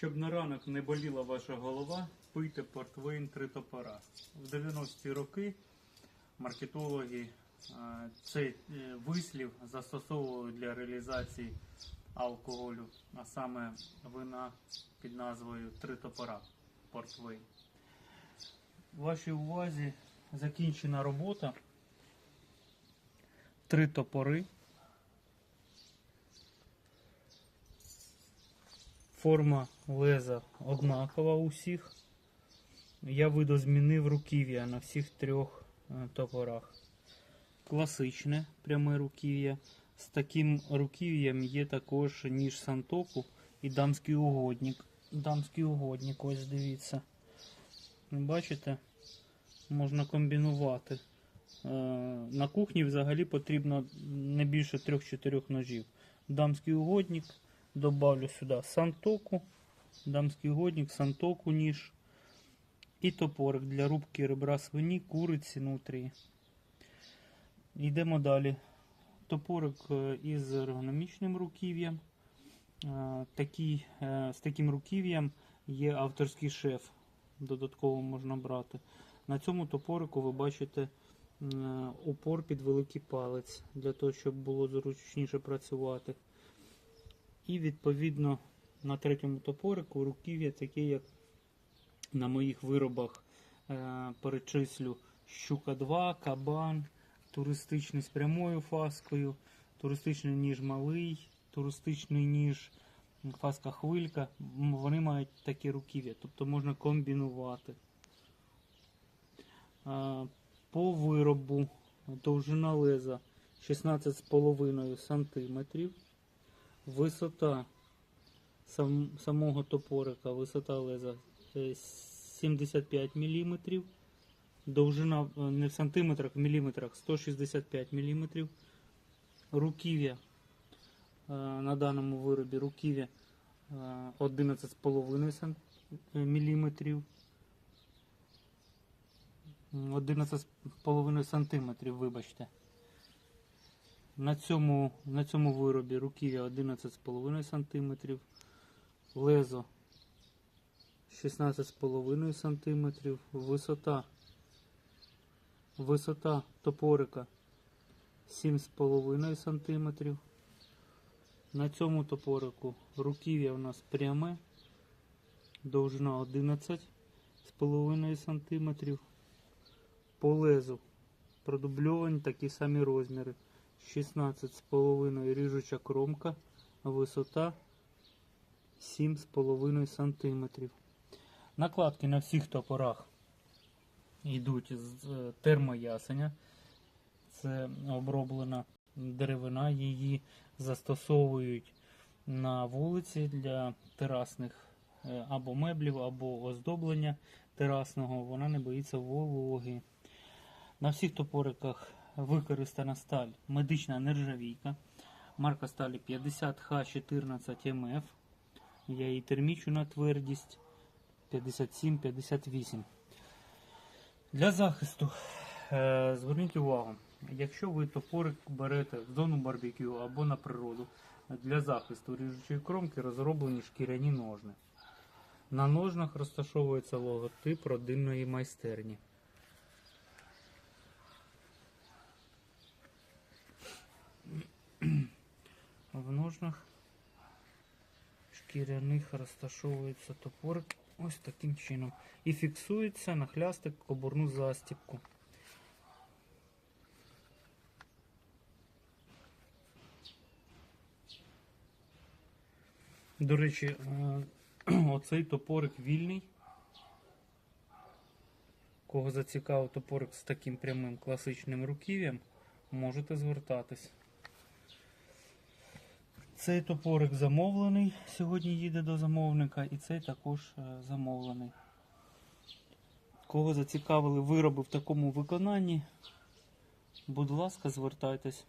Щоб на ранок не боліла ваша голова, пийте портвейн три топора. В 90-ті роки маркетологи е, цей е, вислів застосовували для реалізації алкоголю, а саме вина під назвою Три топора портвейн. Вашій увазі закінчена робота. Три топори. Форма леза однакова у всіх. Я видозмінив руків'я на всіх трьох е, топорах. Класичне пряме руків'я. З таким руків'ям є також ніж сантоку і дамський угодник. Дамський угодник, ось дивіться. Бачите? Можна комбінувати. Е, На кухні взагалі потрібно не більше 3-4 ножів. Дамський угодник. Добавлю сюди сантоку, дамський угодник, сантоку ніж і топорик для рубки ребра свині, куриці нутрії. Йдемо далі. Топорик е, із ергономічним руків'ям. Е, Такий, е, з таким руків'ям є авторський шеф. Додатково можна брати. На цьому топорику ви бачите упор під великий палець, для того, щоб було зручніше працювати. І відповідно на третьому топорику руків'я таке, як на моїх виробах е, перечислю щука 2, кабан, туристичний з прямою фаскою, туристичний ніж малий, туристичний ніж фаска хвилька. Вони мають такі руків'я, тобто можна комбінувати. Е, По виробу довжина леза 16,5 см. Висота сам, самого топорика, висота леза е, 75 мм. Довжина е, не в сантиметрах, в міліметрах 165 мм. Руків'я е, на даному виробі руків'я е, 11,5 сан- е, мм. 11,5 сантиметрів, вибачте. На цьому, на цьому виробі руків'я 11,5 см, лезо 16,5 см, висота, висота топорика 7,5 см. На цьому топорику руків'я у нас пряме, довжина 11,5 см. По лезу продубльовані такі самі розміри. 16,5 ріжуча кромка, висота 7,5 см. Накладки на всіх топорах йдуть з е, термоясеня. Це оброблена деревина, її застосовують на вулиці для терасних е, або меблів, або оздоблення терасного. Вона не боїться вологи. На всіх топориках використана сталь медична нержавійка. Марка сталі 50Х14МФ. Я її термічу на твердість 57-58. Для захисту е, зверніть увагу, якщо ви топорик берете в зону барбекю або на природу, для захисту ріжучої кромки розроблені шкіряні ножни. На ножнах розташовується логотип родинної майстерні. В шкіряних розташовується топорик ось таким чином. І фіксується на хлястик кобурну застіпку. До речі, е, оцей топорик вільний. Кого зацікавив топорик з таким прямим класичним руків'ям, можете звертатись. Цей топорик замовлений, сьогодні їде до замовника, і цей також е, замовлений. Кого зацікавили вироби в такому виконанні, будь ласка, звертайтесь.